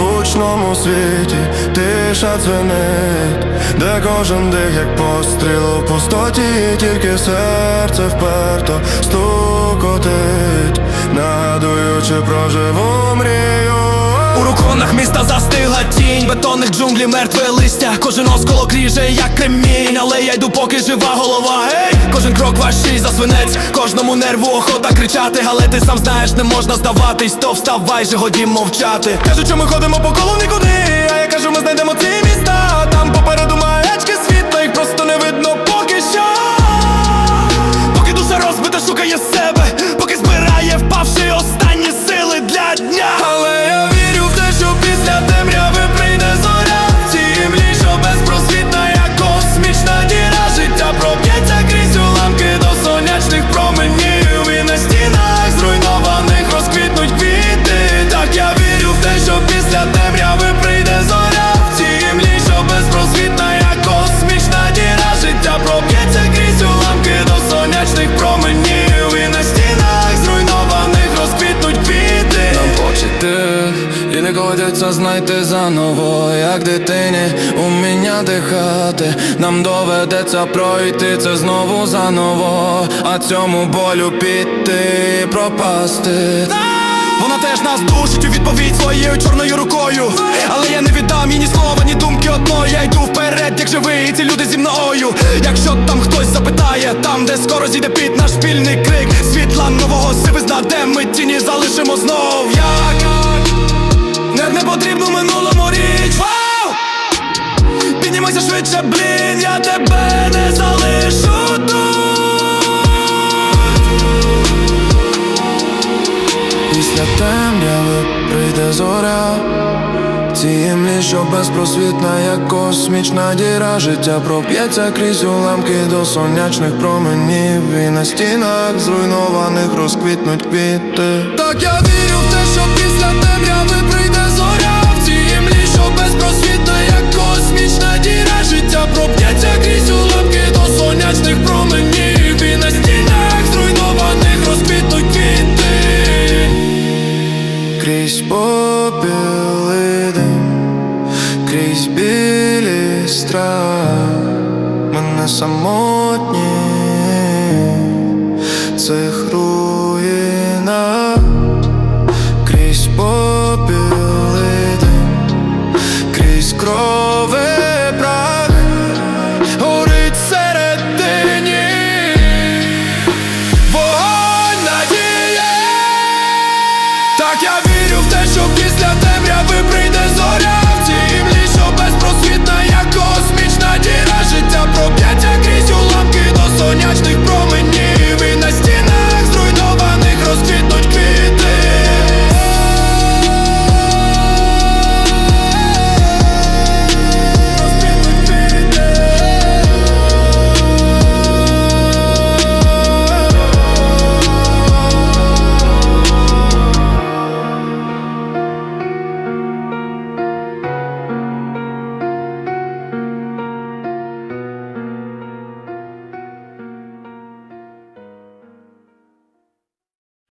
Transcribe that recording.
гучному світі тиша дзвенить, де кожен дих, як постріл у пустоті, тільки серце вперто стукотить, нагадуючи про живу мрію. У руконах міста застигла тінь, бетонних джунглі, мертве листя. Кожен осколок ріже, як кремінь, але я йду, поки жива голова. Ей, кожен крок важчий за свинець, кожному нерву охота кричати, але ти сам знаєш, не можна здаватись, то вставай же, годі мовчати. Кажуть, що ми ходимо по колу нікуди, а я кажу, ми знайдемо ці міста. Не годяться знайти заново, як дитині уміння дихати. Нам доведеться пройти це знову заново, а цьому болю піти, пропасти. Вона теж нас душить у відповідь своєю чорною рукою. Але я не віддам їй ні слова, ні думки одної. Я йду вперед, як живий, ці люди зі мною. Якщо там хтось запитає, там, де скоро зійде під наш спільний крик, світла нового сивизна, де ми тіні залишимо знов. Як прийде зоря. Цій що безпросвітна, як космічна діра. Життя проп'ється крізь уламки до сонячних променів. І на стінах зруйнованих розквітнуть квіти. Так я вірю крізь попіли дим, крізь білі страх мене самотні. Цих руїна, крізь попіли дим, крізь крови. Так я вижу що після темряви прийде зоря.